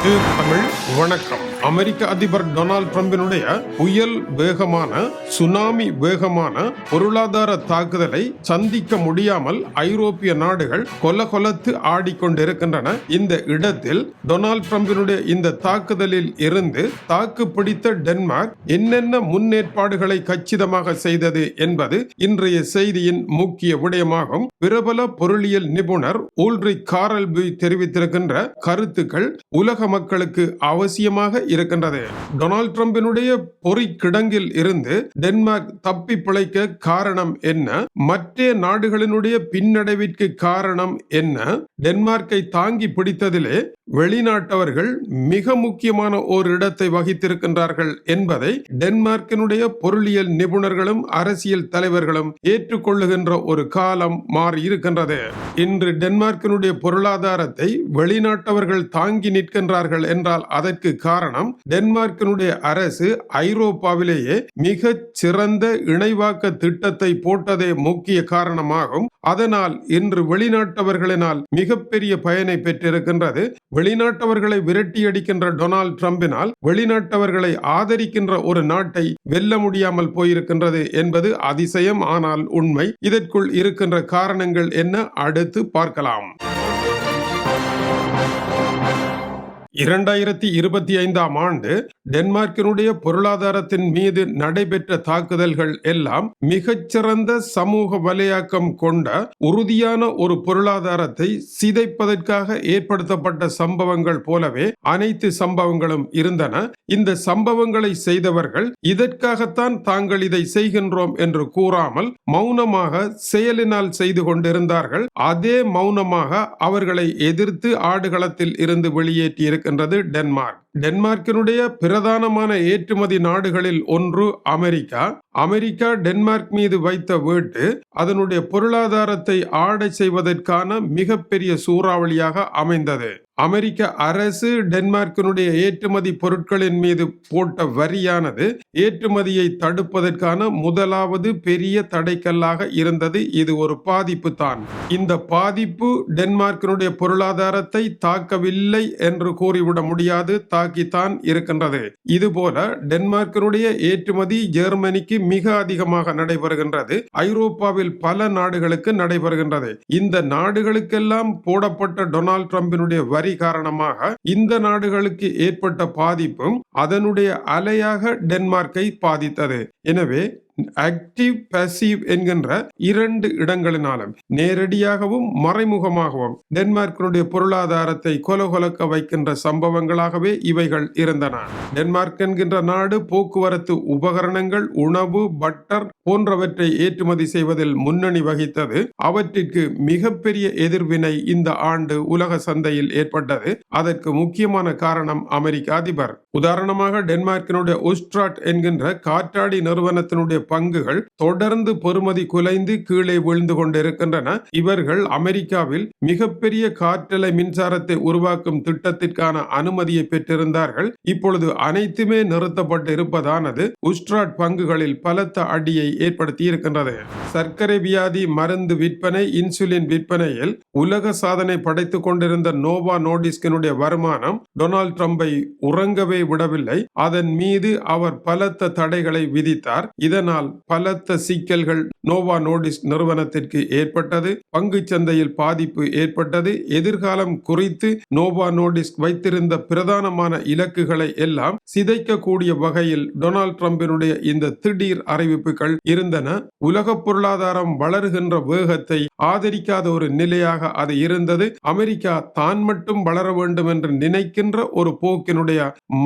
இது தமிழ் வணக்கம். அமெரிக்க அதிபர் டொனால்ட் ட்ரம்பினுடைய புயல் வேகமான சுனாமி வேகமான பொருளாதார தாக்குதலை சந்திக்க முடியாமல் ஐரோப்பிய நாடுகள் கொல கொலத்து ஆடிக்கொண்டிருக்கின்றன. இந்த இடத்தில் டொனால்ட் ட்ரம்பினுடைய இந்த தாக்குதலில் இருந்து தாக்கு பிடித்த டென்மார்க் என்னென்ன முன்னேற்பாடுகளை கச்சிதமாக செய்தது என்பது இன்றைய செய்தியின் முக்கிய விடயமாகும். பிரபல பொருளியல் நிபுணர் ஊல்ரிக் காரல்பி தெரிவித்திருக்கின்ற கருத்துக்கள் உலக மக்களுக்கு அவசியமாக இருக்கின்றது. டொனால்ட் ட்ரம்பினுடைய பொறி கிடங்கில் இருந்து டென்மார்க் தப்பி பிழைக்க காரணம் என்ன? மற்ற நாடுகளினுடைய பின்னடைவிற்கு காரணம் என்ன? டென்மார்க்கை தாங்கி பிடித்ததிலே வெளிநாட்டவர்கள் மிக முக்கியமான ஒரு இடத்தை வகித்திருக்கின்றார்கள் என்பதை டென்மார்க்கினுடைய பொருளியல் நிபுணர்களும் அரசியல் தலைவர்களும் ஏற்றுக்கொள்ளுகின்ற ஒரு காலம் மாறி இருக்கின்றது. இன்று டென்மார்க்கினுடைய பொருளாதாரத்தை வெளிநாட்டவர்கள் தாங்கி நிற்கின்றார்கள் என்றால் அதற்கு காரணம் டென்மார்க்கினுடைய அரசு ஐரோப்பாவிலேயே மிக சிறந்த இணைவாக்க திட்டத்தை போட்டதே முக்கிய காரணமாகும். அதனால் இன்று வெளிநாட்டவர்களினால் மிகப்பெரிய பயனை பெற்றிருக்கின்றது. வெளிநாட்டவர்களை விரட்டியடிக்கின்ற டொனால்ட் ட்ரம்பினால் வெளிநாட்டவர்களை ஆதரிக்கின்ற ஒரு நாட்டை வெல்ல முடியாமல் போயிருக்கின்றது என்பது அதிசயம். ஆனால் உண்மை. இதற்குள் இருக்கின்ற காரணங்கள் என்ன? அடுத்து பார்க்கலாம். இரண்டாயிரத்தி இருபத்தி ஐந்தாம் ஆண்டு டென்மார்க்கினுடைய பொருளாதாரத்தின் மீது நடைபெற்ற தாக்குதல்கள் எல்லாம் மிகச்சிறந்த சமூக வலையாக்கம் கொண்ட உறுதியான ஒரு பொருளாதாரத்தை சிதைப்பதற்காக ஏற்படுத்தப்பட்ட சம்பவங்கள் போலவே அனைத்து சம்பவங்களும் இருந்தன. இந்த சம்பவங்களை செய்தவர்கள் இதற்காகத்தான் தாங்கள் இதை செய்கின்றோம் என்று கூறாமல் மௌனமாக செயலினால் செய்து கொண்டிருந்தார்கள். அதே மௌனமாக அவர்களை எதிர்த்து ஆடுகளத்தில் இருந்து வெளியேற்றி இருக்கின்றது டென்மார்க். டென்மார்க்கினுடைய பிரதானமான ஏற்றுமதி நாடுகளில் ஒன்று அமெரிக்கா. அமெரிக்கா டென்மார்க் மீது வைத்த வேட்டு அதனுடைய பொருளாதாரத்தை ஆடை செய்வதற்கான மிகப்பெரிய சூறாவளியாக அமைந்தது. அமெரிக்க அரசு டென்மார்க்கினுடைய ஏற்றுமதி பொருட்களின் மீது போட்ட வரியானது ஏற்றுமதியை தடுப்பதற்கான முதலாவது பெரிய தடைக்கல்லாக இருந்தது. இது ஒரு பாதிப்பு தான். இந்த பாதிப்பு டென்மார்க்கினுடைய பொருளாதாரத்தை தாக்கவில்லை என்று கூறிவிட முடியாது. தாக்கித்தான் இருக்கின்றது. இதுபோல டென்மார்க்கினுடைய ஏற்றுமதி ஜெர்மனிக்கு மிக அதிகமாக நடைபெறுகின்றது. ஐரோப்பாவில் பல நாடுகளுக்கு நடைபெறுகின்றது. இந்த நாடுகளுக்கெல்லாம் போடப்பட்ட டொனால்ட் ட்ரம்பினுடைய வரி காரணமாக இந்த நாடுகளுக்கு ஏற்பட்ட பாதிப்பும் அதனுடைய அலையாக டென்மார்க்கை பாதித்தது. எனவே ஆக்டிவ் பேசிவ் என்கின்ற இரண்டு இடங்களினாலும் நேரடியாகவும் மறைமுகமாகவும் டென்மார்க்கினுடைய பொருளாதாரத்தை கொலகொலக்க வைக்கின்ற சம்பவங்களாகவே இவைகள் இருந்தன. டென்மார்க் என்கின்ற நாடு போக்குவரத்து உபகரணங்கள் உணவு பட்டர் போன்றவற்றை ஏற்றுமதி செய்வதில் முன்னணி வகித்தது. அவற்றிற்கு மிகப்பெரிய எதிர்வினை இந்த ஆண்டு உலக சந்தையில் ஏற்பட்டது. அதற்கு முக்கியமான காரணம் அமெரிக்க அதிபர். உதாரணமாக டென்மார்க்கினுடைய உஸ்ட்ராட் என்கின்ற காற்றாடி நிறுவனத்தினுடைய பங்குகள் தொடர்ந்து பொறுமதி குலைந்து கீழே விழுந்து கொண்டிருக்கின்றன. இவர்கள் அமெரிக்காவில் மிகப்பெரிய காற்றலை மின்சாரத்தை உருவாக்கும் திட்டத்திற்கான அனுமதியை பெற்றிருந்தார்கள். இப்பொழுது அனைத்துமே நிறுத்தப்பட்டு இருப்பதானது உஸ்ட்ராட் பங்குகளில் பலத்த அடியை ஏற்படுத்தி இருக்கின்றது. சர்க்கரை வியாதி மருந்து விற்பனை இன்சுலின் விற்பனையில் உலக சாதனை படைத்துக் கொண்டிருந்த நோவா நோடிஸ்கினுடைய வருமானம் டொனால்ட் ட்ரம்பை உறங்கவே விடவில்லை. அதன் மீது அவர் பலத்த தடைகளை விதித்தார். இதனால் பலத்த சிக்கல்கள் நோவா நோடிஸ் நிறுவனத்திற்கு ஏற்பட்டது. பங்கு சந்தையில் பாதிப்பு ஏற்பட்டது. எதிர்காலம் குறித்து நோவா நோடிஸ் வைத்திருந்த பிரதானமான இலக்குகளை எல்லாம் சிதைக்கக்கூடிய வகையில் டொனால்ட் ட்ரம்பினுடைய இந்த திடீர் அறிவிப்புகள் இருந்தன. உலக பொருளாதாரம் வளருகின்ற வேகத்தை ஆதரிக்காத ஒரு நிலையாக அது இருந்தது. அமெரிக்கா தான் மட்டும் வளர வேண்டும் என்று நினைக்கின்ற ஒரு போக்கினுடைய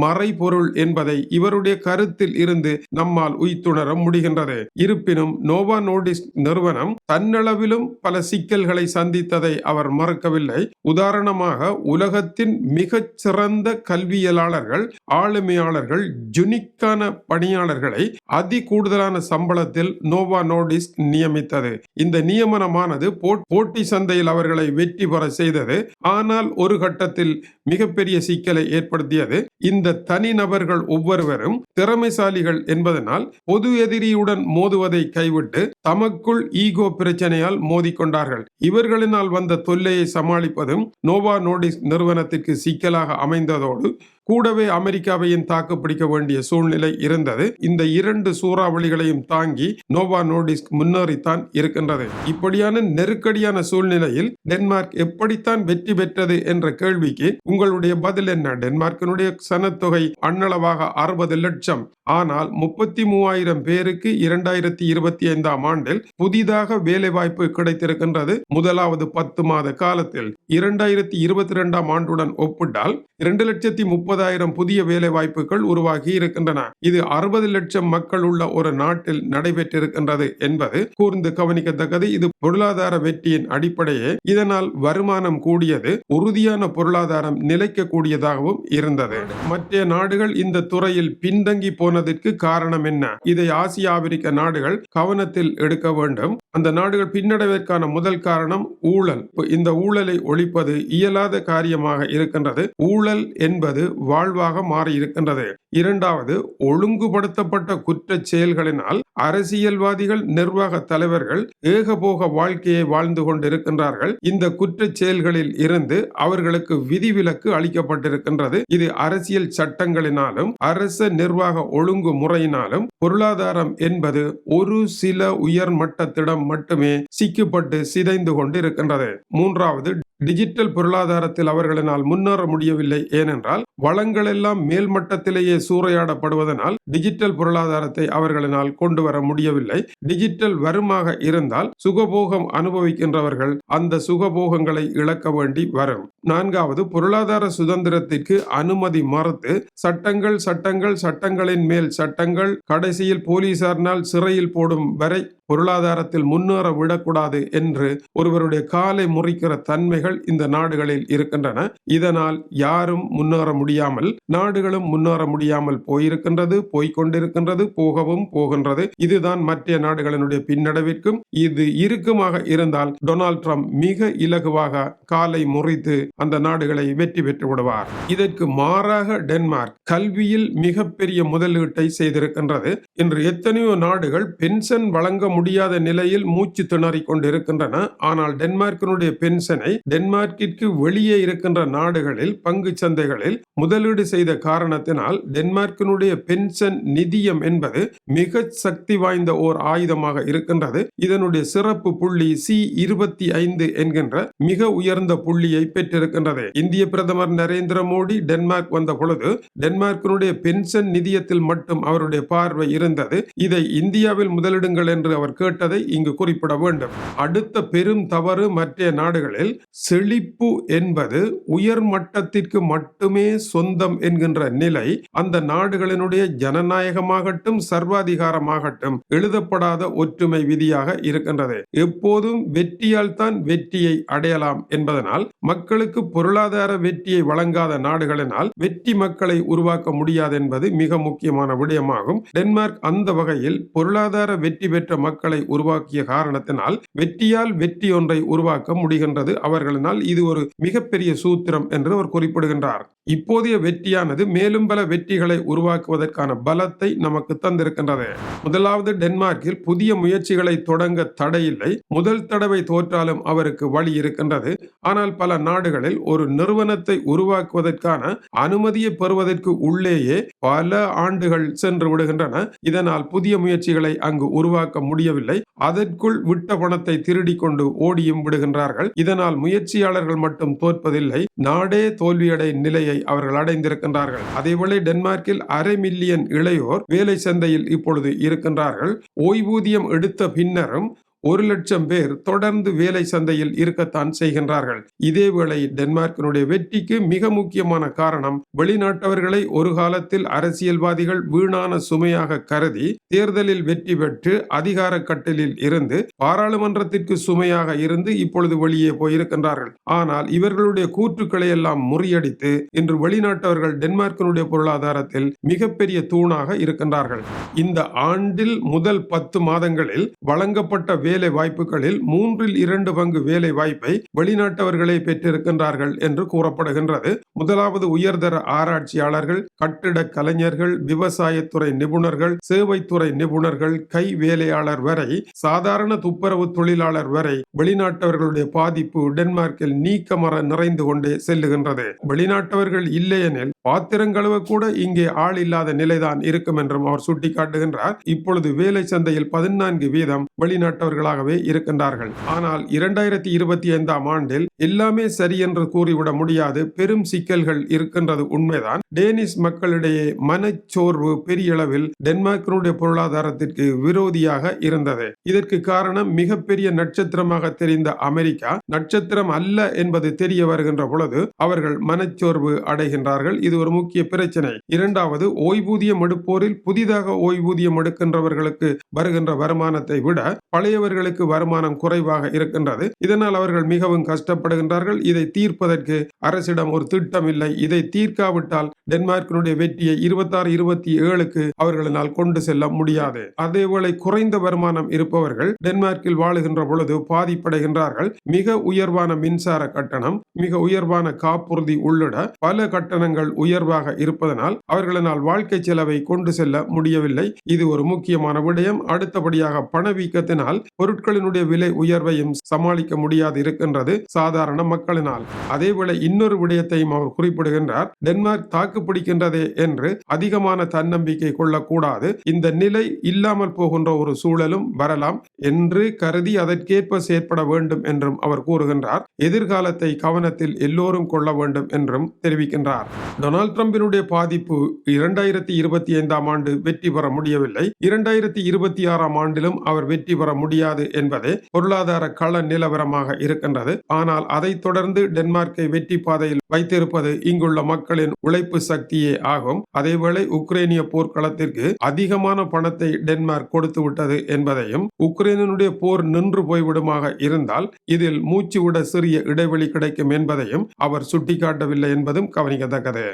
மறைபொருள் என்பதை இவருடைய கருத்தில் இருந்து நம்மால் உய்த்துணர முடிகின்றது. இருப்பினும் நோவா நோடிஸ் நிறுவனம் தன்னளவிலும் பல சிக்கல்களை சந்தித்ததை அவர் மறக்கவில்லை. உதாரணமாக உலகத்தின் மிகச் சிறந்த கல்வியலாளர்கள் ஆளுமையாளர்கள் ஜுனிக்கான பணியாளர்களை அதி கூடுதலான சம்பளத்தில் நோவா நோடிஸ் நியமித்தது. இந்த நியமனமானது போட்டி சந்தையில் அவர்களை வெற்றி பெற செய்தது. ஆனால் ஒரு கட்டத்தில் மிகப்பெரிய சிக்கலை ஏற்படுத்தியது. இந்த இந்த தனிநபர்கள் ஒவ்வொருவரும் திறமைசாலிகள் என்பதனால் பொது எதிரியுடன் மோதுவதை கைவிட்டு தமக்குள் ஈகோ பிரச்சனையால் மோதிக்கொண்டார்கள். இவர்களினால் வந்த தொல்லையை சமாளிப்பதும் நோவா நோடிஸ் நிறுவனத்திற்கு சிக்கலாக அமைந்ததோடு கூடவே அமெரிக்காவையும் தாக்கு பிடிக்க வேண்டிய சூழ்நிலை இருந்தது. இந்த இரண்டு சூறாவளிகளையும் தாங்கி நோவா நோடிஸ்க் முன்னேறித்தான் இருக்கின்றது. இப்படியான நெருக்கடியான சூழ்நிலையில் டென்மார்க் எப்படித்தான் வெற்றி பெற்றது என்ற கேள்விக்கு உங்களுடைய பதில் என்ன? டென்மார்க்கினுடைய சனத்தொகை அண்ணளவாக அறுபது லட்சம். ஆனால் முப்பத்தி மூவாயிரம் பேருக்கு இரண்டாயிரத்தி இருபத்தி ஐந்தாம் ஆண்டில் புதிதாக வேலைவாய்ப்பு கிடைத்திருக்கின்றது. முதலாவது பத்து மாத காலத்தில் இரண்டாயிரத்தி இருபத்தி இரண்டாம் ஆண்டுடன் ஒப்பிட்டால் இரண்டு லட்சத்தி முப்பதாயிரம் புதிய வேலைவாய்ப்புகள் உருவாகி இருக்கின்றன. இது அறுபது லட்சம் மக்கள் உள்ள ஒரு நாட்டில் நடைபெற்றிருக்கின்றது என்பது கூர்ந்து கவனிக்கத்தக்கது. இது பொருளாதார வெற்றியின் அடிப்படையே. இதனால் வருமானம் கூடியது உறுதியான பொருளாதாரம் நிலைக்கக்கூடியதாகவும் இருந்தது. மற்ற நாடுகள் இந்த துறையில் பின்தங்கி போனதற்கு காரணம் என்ன? இதை ஆசிய ஆப்பிரிக்க நாடுகள் கவனத்தில் எடுக்க வேண்டும். அந்த நாடுகள் பின்னடைவதற்கான முதல் காரணம் ஊழல். இந்த ஊழலை ஒழிப்பது இயலாத காரியமாக இருக்கின்றது. ஊழல் என்பது வாழ்வாக மாறி இருக்கின்றது இரண்டாவது ஒழுங்குபடுத்தப்பட்ட குற்ற செயல்களினால் அரசியல்வாதிகள் நிர்வாக தலைவர்கள் ஏகபோக வாழ்க்கையை வாழ்ந்து கொண்டிருக்கின்றார்கள். இந்த குற்ற செயல்களில் இருந்து அவர்களுக்கு விதிவிலக்கு அளிக்கப்பட்டிருக்கின்றது. இது அரசியல் சட்டங்களினாலும் அரச நிர்வாக ஒழுங்கு முறையினாலும் பொருளாதாரம் என்பது ஒரு சில உயர் மட்டத்திடம் மட்டுமே சிக்கப்பட்டு சிதைந்து கொண்டு இருக்கின்றது மூன்றாவது டிஜிட்டல் பொருளாதாரத்தில் அவர்களினால் முன்னேற முடியவில்லை. ஏனென்றால் வளங்கள் எல்லாம் மேல் மட்டத்திலேயே சூறையாடப்படுவதனால் டிஜிட்டல் பொருளாதாரத்தை அவர்களினால் கொண்டு வர முடியவில்லை. டிஜிட்டல் வருமாக இருந்தால் சுகபோகம் அனுபவிக்கின்றவர்கள் அந்த சுகபோகங்களை இழக்க வேண்டி வரும். நான்காவது பொருளாதார சுதந்திரத்திற்கு அனுமதி மறுத்து சட்டங்கள் சட்டங்கள் சட்டங்களின் மேல் சட்டங்கள் கடைசியில் போலீசாரினால் சிறையில் போடும் வரை பொருளாதாரத்தில் முன்னேற விடக்கூடாது என்று ஒருவருடைய காலை முறிக்கிற தன்மைகள் இந்த நாடுகளில் இருக்கின்றன. இதனால் யாரும் முன்னேற முடியாமல் நாடுகளும் முன்னேற முடியாமல் போயிருக்கின்றது போய்கொண்டிருக்கின்றது போகவும் போகின்றது. இதுதான் மற்ற நாடுகளினுடைய பின்னடைவிற்கும் இது இறுக்கமாக இருந்தால் டொனால்ட் ட்ரம்ப் மிக இலகுவாக காலை முறித்து அந்த நாடுகளை வெற்றி பெற்று விடுவார். இதற்கு மாறாக டென்மார்க் கல்வியில் மிகப்பெரிய முதலீட்டை செய்திருக்கின்றது. இன்று எத்தனையோ நாடுகள் பென்ஷன் வழங்க முடியாத நிலையில் மூச்சு திணறிக் கொண்டிருக்கின்றன. ஆனால் டென்மார்க்கினுடைய பென்ஷனை டென்மார்க்கிற்கு வெளியே இருக்கின்ற நாடுகளில் பங்கு சந்தைகளில் முதலீடு செய்த காரணத்தினால் டென்மார்க்கினுடைய பென்ஷன் நிதியம் என்பது மிக சக்தி வாய்ந்த ஓர் ஆயுதமாக இருக்கின்றது. இதனுடைய சிறப்பு புள்ளி சி இருபத்தி ஐந்து என்கின்ற மிக உயர்ந்த புள்ளியை பெற்றிருக்கின்றது. இந்திய பிரதமர் நரேந்திர மோடி டென்மார்க் வந்த பொழுது டென்மார்க்கினுடைய பென்ஷன் நிதியத்தில் மட்டும் அவருடைய பார்வை இருந்தது. இதை இந்தியாவில் முதலிடுங்கள் என்று அவர் கேட்டதை இங்கு குறிப்பிட வேண்டும். அடுத்த பெரும் தவறு மற்ற நாடுகளில் செழிப்பு என்பது உயர் மட்டத்திற்கு மட்டுமே சொந்தம் என்கின்ற நிலை அந்த நாடுகளினுடைய ஜனநாயகமாகட்டும் சர்வாதிகாரமாகட்டும் எழுதப்படாத ஒற்றுமை விதியாக இருக்கின்றது. எப்போதும் வெற்றியால் தான் வெற்றியை அடையலாம் என்பதனால் மக்களுக்கு பொருளாதார வெற்றியை வழங்காத நாடுகளினால் வெற்றி மக்களை உருவாக்க முடியாது என்பது மிக முக்கியமான விடயமாகும். டென்மார்க் அந்த வகையில் பொருளாதார வெற்றி பெற்ற மக்களை உருவாக்கிய காரணத்தினால் வெற்றியால் வெற்றி ஒன்றை உருவாக்க முடிகின்றது அவர்கள் காரணங்களினால் இது ஒரு மிகப்பெரிய சூத்திரம் என்று அவர் குறிப்பிடுகின்றார். இப்போதைய வெற்றியானது மேலும் பல வெற்றிகளை உருவாக்குவதற்கான பலத்தை நமக்கு தந்திருக்கின்றது. முதலாவது டென்மார்க்கில் புதிய முயற்சிகளை தொடங்க தடையில்லை. முதல் தடவை தோற்றாலும் அவருக்கு வழி இருக்கின்றது. ஆனால் பல நாடுகளில் ஒரு நிறுவனத்தை உருவாக்குவதற்கான அனுமதியை பெறுவதற்கு உள்ளேயே பல ஆண்டுகள் சென்று விடுகின்றன. இதனால் புதிய முயற்சிகளை அங்கு உருவாக்க முடியவில்லை. அதற்குள் விட்ட பணத்தை திருடி கொண்டு ஓடியும் விடுகின்றார்கள். இதனால் முயற்சி முயற்சியாளர்கள் மட்டும் தோற்பதில்லை நாடே தோல்வியடை நிலையை அவர்கள் அடைந்திருக்கின்றார்கள். அதேபோல டென்மார்க்கில் அரை மில்லியன் இளையோர் வேலை சந்தையில் இப்பொழுது இருக்கின்றார்கள். ஓய்வூதியம் எடுத்த பின்னரும் ஒரு லட்சம் பேர் தொடர்ந்து வேலை சந்தையில் இருக்கத்தான் செய்கின்றார்கள். இதேவேளை டென்மார்க்கினுடைய வெற்றிக்கு மிக முக்கியமான காரணம் வெளிநாட்டவர்களை ஒரு காலத்தில் அரசியல்வாதிகள் வீணான சுமையாக கருதி தேர்தலில் வெற்றி பெற்று அதிகார கட்டலில் இருந்து பாராளுமன்றத்திற்கு சுமையாக இருந்து இப்பொழுது வெளியே போயிருக்கின்றார்கள். ஆனால் இவர்களுடைய கூற்றுக்களை எல்லாம் முறியடித்து இன்று வெளிநாட்டவர்கள் டென்மார்க்கினுடைய பொருளாதாரத்தில் மிகப்பெரிய தூணாக இருக்கின்றார்கள். இந்த ஆண்டில் முதல் பத்து மாதங்களில் வழங்கப்பட்ட வேலை வாய்ப்புகளில் மூன்றில் இரண்டு பங்கு வேலை வாய்ப்பை வெளிநாட்டவர்களே பெற்றிருக்கின்றார்கள் என்று கூறப்படுகின்றது. முதலாவது உயர்தர ஆராய்ச்சியாளர்கள் கட்டிட கலைஞர்கள் விவசாயத்துறை நிபுணர்கள் சேவைத்துறை நிபுணர்கள் கை வேலையாளர் வரை சாதாரண துப்புரவு தொழிலாளர் வரை வெளிநாட்டவர்களுடைய பாதிப்பு டென்மார்க்கில் நீக்கமர நிறைந்து கொண்டே செல்லுகின்றது. வெளிநாட்டவர்கள் இல்லையெனில் பாத்திரம் கழுவ கூட இங்கே ஆள் இல்லாத நிலைதான் இருக்கும் என்றும் அவர் சுட்டிக்காட்டுகின்றார். இப்பொழுது வேலை சந்தையில் பதினான்கு வீதம் வெளிநாட்டவர்களாகவே இருக்கின்றார்கள். ஆனால் இரண்டாயிரத்தி இருபத்தி ஐந்தாம் ஆண்டில் எல்லாமே சரி என்று கூறிவிட முடியாது. பெரும் சிக்கல்கள் இருக்கின்றது உண்மைதான். டேனிஷ் மக்களிடையே மனச்சோர்வு பெரிய அளவில் டென்மார்க்கினுடைய பொருளாதாரத்திற்கு விரோதியாக இருந்தது. இதற்கு காரணம் மிகப்பெரிய நட்சத்திரமாக தெரிந்த அமெரிக்கா. நட்சத்திரம் அல்ல என்பது தெரிய வருகின்ற பொழுது அவர்கள் மனச்சோர்வு அடைகின்றார்கள். இது ஒரு முக்கிய பிரச்சனை. இரண்டாவது ஓய்வூதியம் எடுப்போரில் புதிதாக ஓய்வூதியம் எடுக்கின்றவர்களுக்கு வருகின்ற வருமானத்தை விட பழையவர்களுக்கு வருமானம் குறைவாக இருக்கின்றது. இதனால் அவர்கள் மிகவும் கஷ்டப்படுகின்றார்கள். இதை தீர்ப்பதற்கு அரசிடம் ஒரு திட்டம் இல்லை. இதை தீர்க்காவிட்டால் டென்மார்க்கினுடைய வெற்றியை இருபத்தாறு இருபத்தி ஏழுக்கு அவர்களால் கொண்டு செல்ல முடியாது. அதேவேளை குறைந்த வருமானம் இருப்பவர்கள் டென்மார்க்கில் வாழுகின்ற பொழுது பாதிப்படைகின்றார்கள். மிக உயர்வான மின்சார கட்டணம் மிக உயர்வான காப்புறுதி உள்ளிட பல கட்டணங்கள் உயர்வாக இருப்பதனால் அவர்களால் வாழ்க்கை செலவை கொண்டு செல்ல முடியவில்லை. இது ஒரு முக்கியமான விடயம். அடுத்தபடியாக பணவீக்கத்தினால் பொருட்களினுடைய விலை உயர்வையும் சமாளிக்க முடியாது இருக்கின்றது சாதாரண மக்களினால். அதேவேளை இன்னொரு விடயத்தையும் அவர் குறிப்பிடுகின்றார். டென்மார்க் தாக்கு பிடிக்கின்றதே என்று அதிகமான தன்னம்பிக்கை கொள்ளக்கூடாது. இந்த நிலை இல்லாமல் போகின்ற ஒரு சூழலும் வரலாம் என்று கருதி அதற்கேற்ப செயற்பட வேண்டும் என்றும் அவர் கூறுகின்றார். எதிர்காலத்தை கவனத்தில் எல்லோரும் கொள்ள வேண்டும் என்றும் தெரிவிக்கின்றார். டொனால்ட் ட்ரம்பினுடைய பாதிப்பு இரண்டாயிரத்தி இருபத்தி ஐந்தாம் ஆண்டு வெற்றி பெற முடியவில்லை. இரண்டாயிரத்தி இருபத்தி ஆறாம் ஆண்டிலும் அவர் வெற்றி பெற முடியாது என்பதே பொருளாதார கள நிலவரமாக இருக்கின்றது. ஆனால் அதைத் தொடர்ந்து டென்மார்க்கை வெற்றி பாதையில் வைத்திருப்பது இங்குள்ள மக்களின் உழைப்பு சக்தியே ஆகும். அதேவேளை உக்ரைனிய போர்க்களத்திற்கு அதிகமான பணத்தை டென்மார்க் கொடுத்து விட்டது என்பதையும் உக்ரைனுடைய போர் நின்று போய்விடுமாக இருந்தால் இதில் மூச்சு விட சிறிய இடைவெளி கிடைக்கும் என்பதையும் அவர் சுட்டிக்காட்டவில்லை என்பதும் கவனிக்கத்தக்கது.